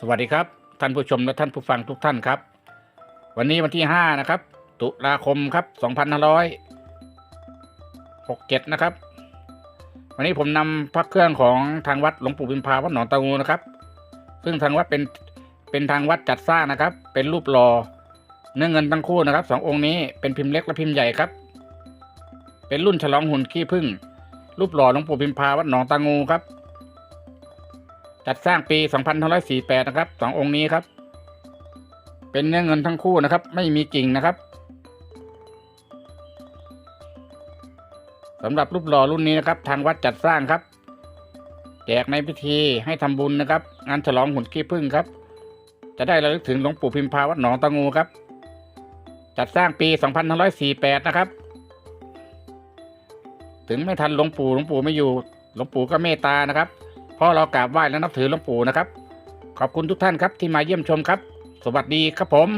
สวัสดีครับ ท่านผู้ชมและท่านผู้ฟังทุกท่านครับ วันนี้วันที่ห้านะครับ ตุลาคมครับสองพันห้าร้อยหกเจ็ดนะครับ วันนี้ผมนำพระเครื่องของทางวัดหลวงปู่พิมพาวัดหนองตะงูนะครับ ซึ่งทางวัดเป็นเป็นทางวัดจัดสร้างนะครับ เป็นรูปหล่อเนื้อเงินทั้งคู่นะครับสององค์นี้เป็นพิมพ์เล็กและพิมพ์ใหญ่ครับ เป็นรุ่นฉลองหุ่นขี้ผึ้งรูปหล่อหลวงปู่พิมพาวัดหนองตะงูครับ จัดสร้างปี2548นะครับสององค์นี้ครับ เป็นเนื้อเงินทั้งคู่นะครับ ไม่มีกิ่งนะครับสำหรับรูปหล่อรุ่นนี้นะครับ ทางวัดจัดสร้างครับ แจกในพิธีให้ทำบุญนะครับ งานฉลองหุ่นขี้ผึ้งครับ จะได้ระลึกถึงหลวงปู่พิมพาวัดหนองตะงูครับ จัดสร้างปี2548นะครับ ถึงไม่ทันหลวงปู่หลวงปู่ไม่อยู่หลวงปู่ก็เมตตานะครับ เพราะเรากราบไหว้และนับถือหลวงปู่นะครับ ขอบคุณทุกท่านครับที่มาเยี่ยมชมครับ สวัสดีครับผม